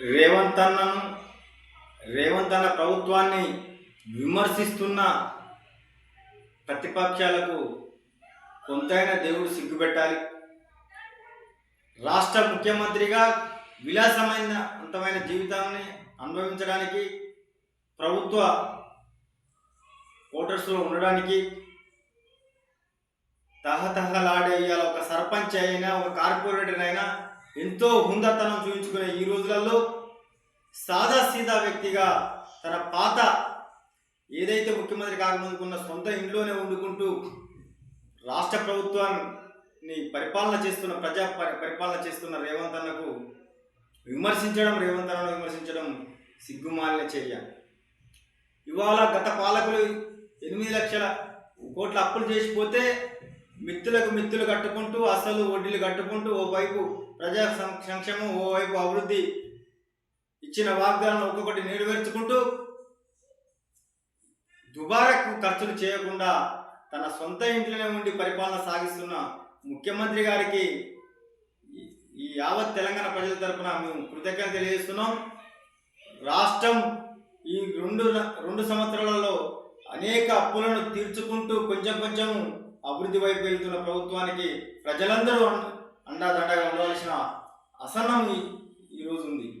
రేవంత్ అన్నను రేవంత్ అన్న ప్రభుత్వాన్ని విమర్శిస్తున్న ప్రతిపక్షాలకు కొంతైనా దేవుడు సిగ్గుపెట్టాలి. రాష్ట్ర ముఖ్యమంత్రిగా విలాసమైన అంతమైన జీవితాన్ని అనుభవించడానికి ప్రభుత్వ ఓటర్స్లో ఉండడానికి తహతహలాడే ఇవాళ ఒక సర్పంచ్ అయినా ఒక కార్పొరేటర్ అయినా ఎంతో హుందతనం చూపించుకునే ఈ రోజులలో సాదా సీదా వ్యక్తిగా తన పాత ఏదైతే ముఖ్యమంత్రి కాకముందుకున్న సొంత ఇంట్లోనే వండుకుంటూ రాష్ట్ర ప్రభుత్వాన్ని పరిపాలన చేస్తున్న ప్రజా పరి- పరిపాలన చేస్తున్న రేవంత్ అన్నకు విమర్శించడం రేవంత్ అన్నను విమర్శించడం సిగ్గుమాలిన చర్య. ఇవాళ గత పాలకులు ఎనిమిది లక్షల కోట్ల అప్పులు చేసిపోతే మిత్తులకు మిత్తులు కట్టుకుంటూ అసలు వడ్డీలు కట్టుకుంటూ ఓవైపు ప్రజా సం- సంక్షేమం ఓవైపు అభివృద్ధి ఇచ్చిన వాగ్దానం ఒక్కొక్కటి నెరవేర్చుకుంటూ దుబారకు ఖర్చులు చేయకుండా తన సొంత ఇంట్లోనే ఉండి పరిపాలన సాగిస్తున్న ముఖ్యమంత్రి గారికి ఈ- యావత్ తెలంగాణ ప్రజల తరఫున మేము కృతజ్ఞత తెలియజేస్తున్నాం. రాష్ట్రం ఈ రెండు రెండు సంవత్సరాలలో అనేక అప్పులను తీర్చుకుంటూ కొంచెం కొంచెం అభివృద్ధి వైపు వెళ్తున్న ప్రభుత్వానికి ప్రజలందరూ అండ- అండాదండగా ఉండవలసిన అసహనం ఈ- ఈరోజు ఉంది.